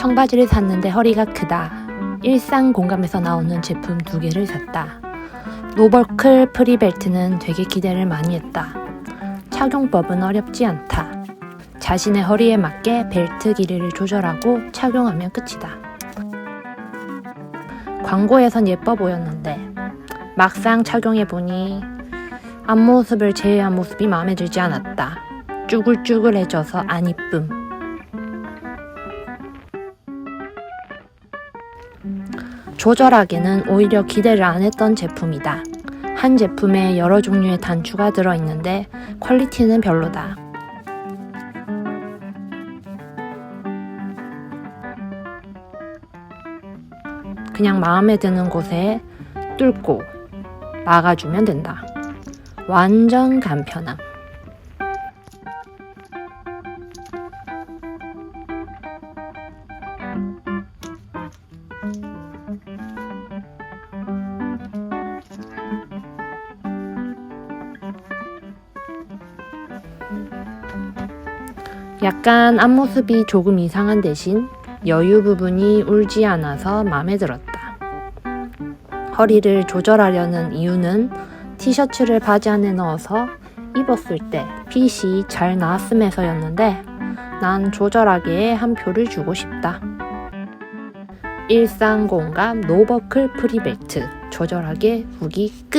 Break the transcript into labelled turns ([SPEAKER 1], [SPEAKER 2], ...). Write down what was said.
[SPEAKER 1] 청바지를 샀는데 허리가 크다. 일상 공감에서 나오는 제품 두 개를 샀다. 노버클 프리벨트는 되게 기대를 많이 했다. 착용법은 어렵지 않다. 자신의 허리에 맞게 벨트 길이를 조절하고 착용하면 끝이다. 광고에선 예뻐 보였는데 막상 착용해보니 앞모습을 제외한 모습이 마음에 들지 않았다. 쭈글쭈글해져서 안 이쁨. 조절하기는 오히려 기대를 안 했던 제품이다. 한 제품에 여러 종류의 단추가 들어있는데 퀄리티는 별로다. 그냥 마음에 드는 곳에 뚫고 막아주면 된다. 완전 간편함. 약간 앞모습이 조금 이상한 대신 여유 부분이 울지 않아서 마음에 들었다. 허리를 조절하려는 이유는 티셔츠를 바지 안에 넣어서 입었을 때 핏이 잘 나왔음에서였는데 난 조절하기에 한 표를 주고 싶다. 일상 공감 노버클 프리벨트 조절하게 후기 끝.